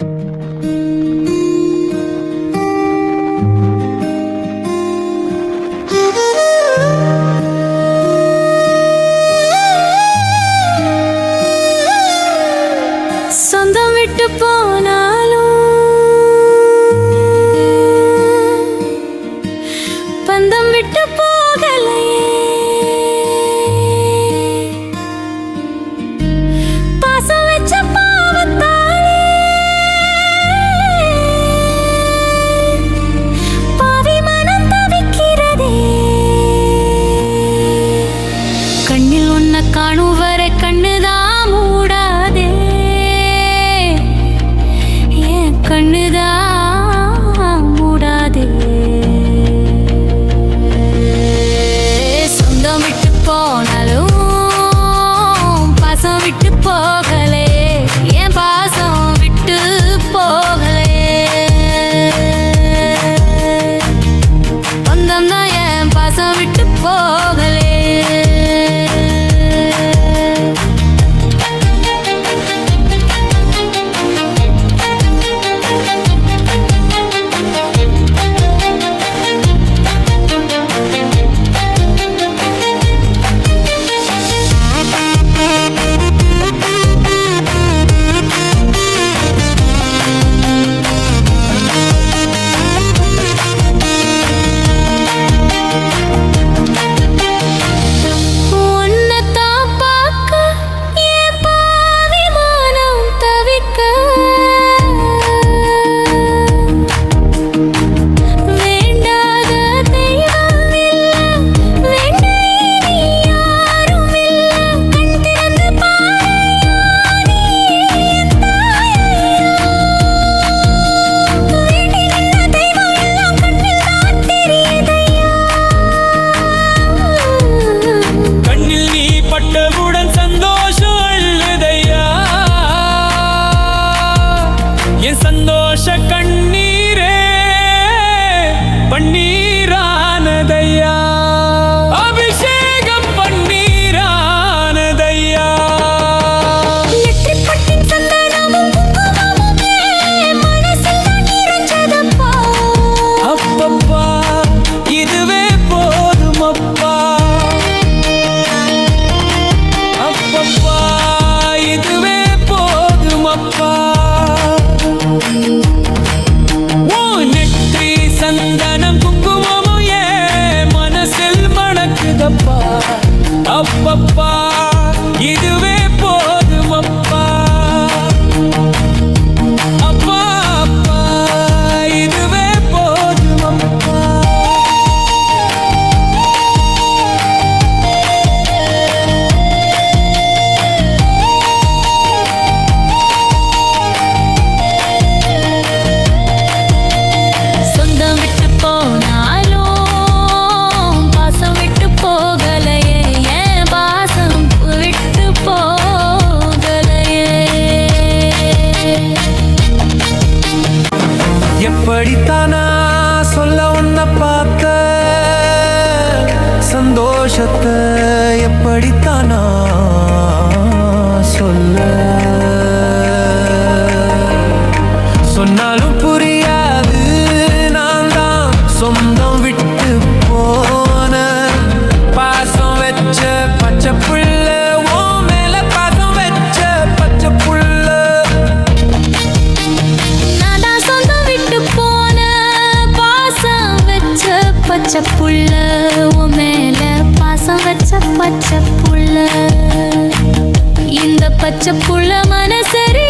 you உன்னை காணும் வர கண்ணுதான். நானா சொல்ல உன்னை பார்த்த சந்தோஷத்தை எப்படித்தான் சொல்ல? வச்ச புள்ள உன் மேல பாசம் வச்ச பச்சை புள்ள இந்த பச்சை புள்ள மனசரி